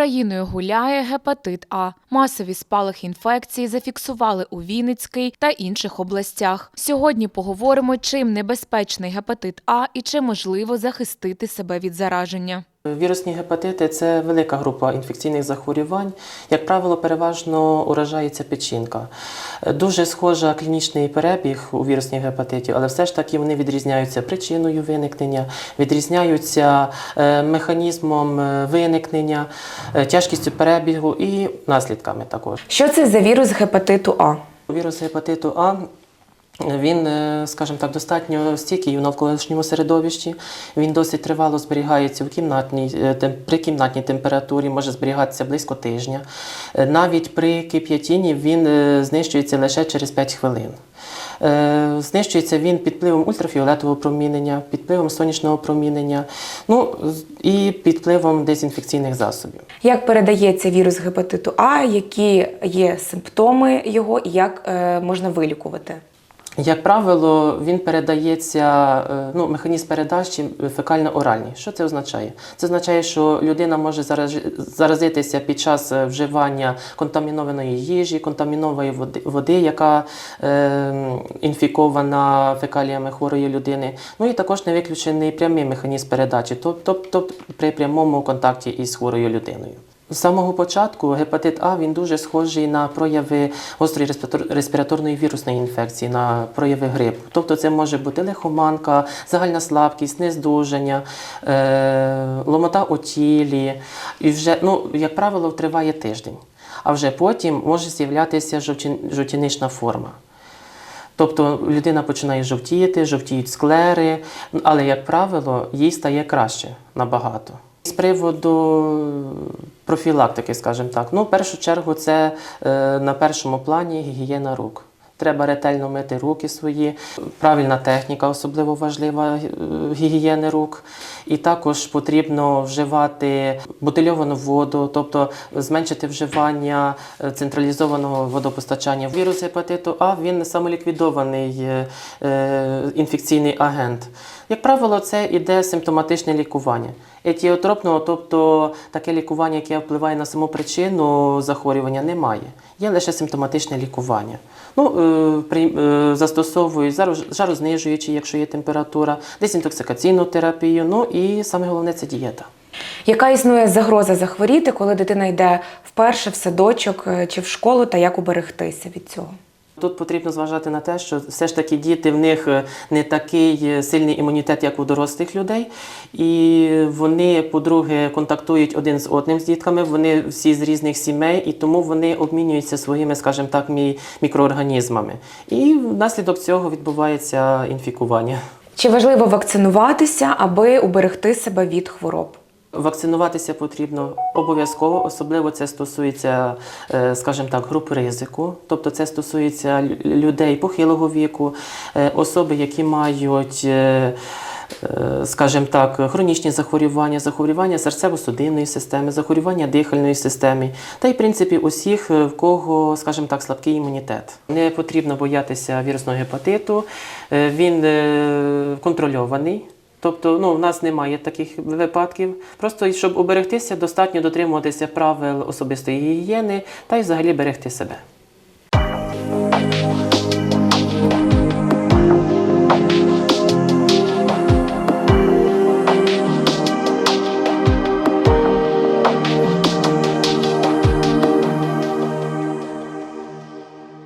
Україною гуляє гепатит А. Масові спалахи інфекції зафіксували у Вінницькій та інших областях. Сьогодні поговоримо, чим небезпечний гепатит А і чи можливо захистити себе від зараження. Вірусні гепатити це велика група інфекційних захворювань. Як правило, переважно уражається печінка. Дуже схожа клінічний перебіг у вірусних гепатитів, але все ж таки вони відрізняються причиною виникнення, відрізняються е, механізмом е, виникнення, е, тяжкістю перебігу і наслідками також. Що це за вірус гепатиту А? Вірус гепатиту А. Він, е, скажімо так, достатньо стійкий у навколишньому середовищі. Він досить тривало зберігається в кімнатній, е, при кімнатній температурі, може зберігатися близько тижня. Е, Навіть при кип'ятінні він знищується лише через 5 хвилин. Знищується він під впливом ультрафіолетового промінення, під впливом сонячного промінення, ну і під впливом дезінфекційних засобів. Як передається вірус гепатиту А, які є симптоми його і як можна вилікувати? Як правило, він передається, е, ну, механізм передачі фекально-оральний. Що це означає? Це означає, що людина може заразитися під час е, вживання контамінованої їжі, контамінованої води, води яка е, інфікована фекаліями хворої людини. Ну і також не виключений прямий механізм передачі, тобто, тобто при прямому контакті із хворою людиною. З самого початку гепатит А він дуже схожий на прояви гострої респіраторної вірусної інфекції, на прояви грипу. Тобто це може бути лихоманка, загальна слабкість, нездужання, е- ломота у тілі. І вже, ну, як правило, триває тиждень. А вже потім може з'являтися жовті- жовтянична форма. Тобто людина починає жовтіти, жовтіють склери, але, як правило, їй стає краще набагато. З приводу профілактики, скажімо так, ну, в першу чергу, це е, на першому плані гігієна рук. Треба ретельно мити руки свої, правильна техніка особливо важлива е, гігієни рук. І також потрібно вживати бутильовану воду, тобто зменшити вживання е, централізованого водопостачання. Вірус гепатиту А він самоліквідований е, інфекційний агент. Як правило, це іде симптоматичне лікування. Етіотропного, тобто таке лікування, яке впливає на саму причину захворювання, немає. Є лише симптоматичне лікування. Ну, застосовують жару- жарознижуючі, якщо є температура, дезінтоксикаційну терапію, ну і саме головне це дієта. Яка існує загроза захворіти, коли дитина йде вперше в садочок е, чи в школу, та як уберегтися від цього? Тут потрібно зважати на те, що все ж таки діти в них е, не такий е, сильний імунітет, як у дорослих людей, і вони, по-друге, контактують один з одним з дітками. Вони всі з різних сімей, і тому вони обмінюються своїми, скажімо так, мі- мікроорганізмами. І внаслідок цього відбувається інфікування. Чи важливо вакцинуватися, аби уберегти себе від хвороб? Вакцинуватися потрібно обов'язково, особливо це стосується, е, скажімо так, груп ризику. Тобто це стосується людей похилого віку, е, особи, які мають, е, скажімо так, хронічні захворювання, захворювання серцево-судинної системи, захворювання дихальної системи, та й в принципі усіх, в кого, скажімо так, слабкий імунітет. Не потрібно боятися вірусного гепатиту, він контрольований. Тобто, ну, в нас немає таких випадків. Просто щоб уберегтися, достатньо дотримуватися правил особистої гігієни та й взагалі берегти себе.